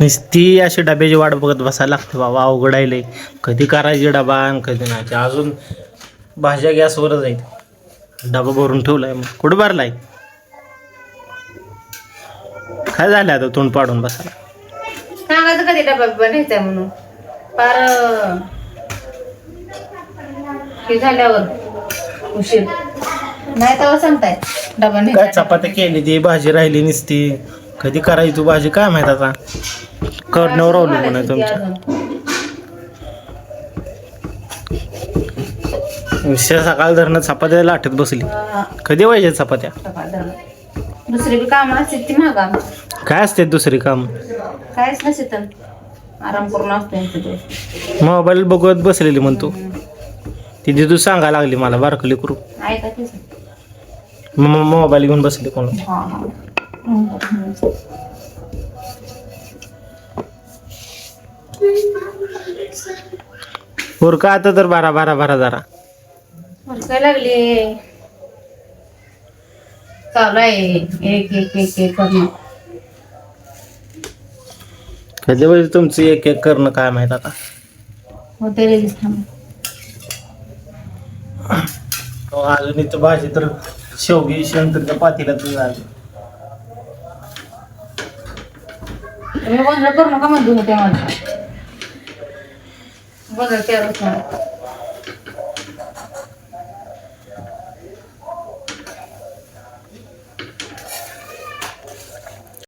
नुसती अशी डब्याची वाट बघत बसायला लागते बाबा अवघड आहे लय. कधी करायची डबा आणि कधी नाही. ते अजून भाज्या गॅसवरच आहेत. डबा भरून ठेवलाय मग. कुठं भरलाय? काय झालं आता तोंड पाडून बसायला? सांगायचं कधी डबा बनायचा म्हणून? फार हे झाल्यावर उशीर. नाही तर सांगताय डबा काय नाही चपात्या केली ती भाजी राहिली नुसती. कधी करायची तू भाजी काय माहीत आता? करण्यावर अवलंबून आहे तुमच्या. विषय सकाळ धरणं चपात्या लाटत बसली. कधी व्हायच्या चपात्या? दुसरी बी कामं असते ती मागा काय असते दुसरी काम? कायच नसे तर. आराम करून असतो यांचं दिवस. मोबाईल बघत बसलेली म्हणतो तिथे तू सांगा लागली मला बारकली करू. ऐका मोबाईल घेऊन बसली कोण का आता तर बारा बारा बारा जरा. काय लागले. चालू आहे. एक एक एक एक करणं. कधी वेळी तुमचं एक एक करणं काय माहीत आता? होते रे थांब. अजून इथं भाजी तर शेवगी नंतर त्या पातीला तर झाली तुम्ही गोंधळ करू नका म्हणतो होते मला गोंधळ नाही.